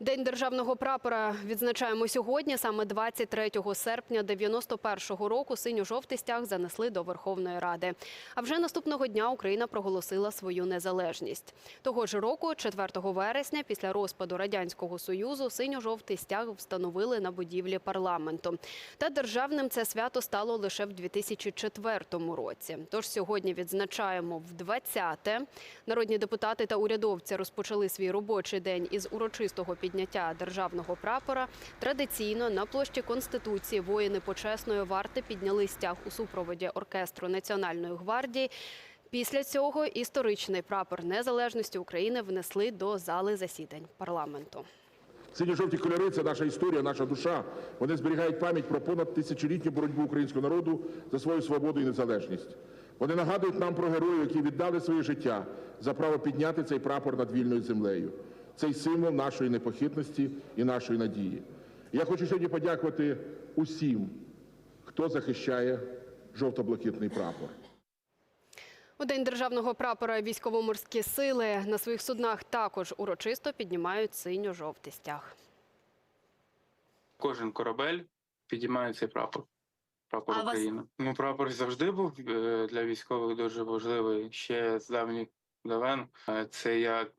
День державного прапора відзначаємо сьогодні. Саме 23 серпня 91-го року синьо-жовтий стяг занесли до Верховної Ради. А вже наступного дня Україна проголосила свою незалежність. Того ж року, 4 вересня, після розпаду радянського союзу, синьо-жовтий стяг встановили на будівлі парламенту. Та державним це свято стало лише в 2004 році. Тож сьогодні відзначаємо в 20-те. Народні депутати та урядовці розпочали свій робочий день із урочистого підняття державного прапора. Традиційно на площі Конституції воїни почесної варти підняли стяг у супроводі оркестру Національної гвардії. Після цього історичний прапор незалежності України внесли до зали засідань парламенту. Сині-жовті кольори це наша історія, наша душа. Вони зберігають пам'ять про понад тисячолітню боротьбу українського народу за свою свободу і незалежність. Вони нагадують нам про героїв, які віддали своє життя за право підняти цей прапор над вільною землею. Цей символ нашої непохитності і нашої надії. Я хочу сьогодні подякувати усім, хто захищає жовто-блакитний прапор. У день державного прапора військово-морські сили на своїх суднах також урочисто піднімають синьо-жовтий стяг. Кожен корабель підіймає цей прапор. Прапор А у вас- Ну, прапор завжди був е, для військових дуже важливий. Ще з давніх давен. Е, Це як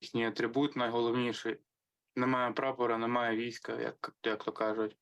їхній атрибут найголовніший. Немає прапора, немає війська, як, як то кажуть.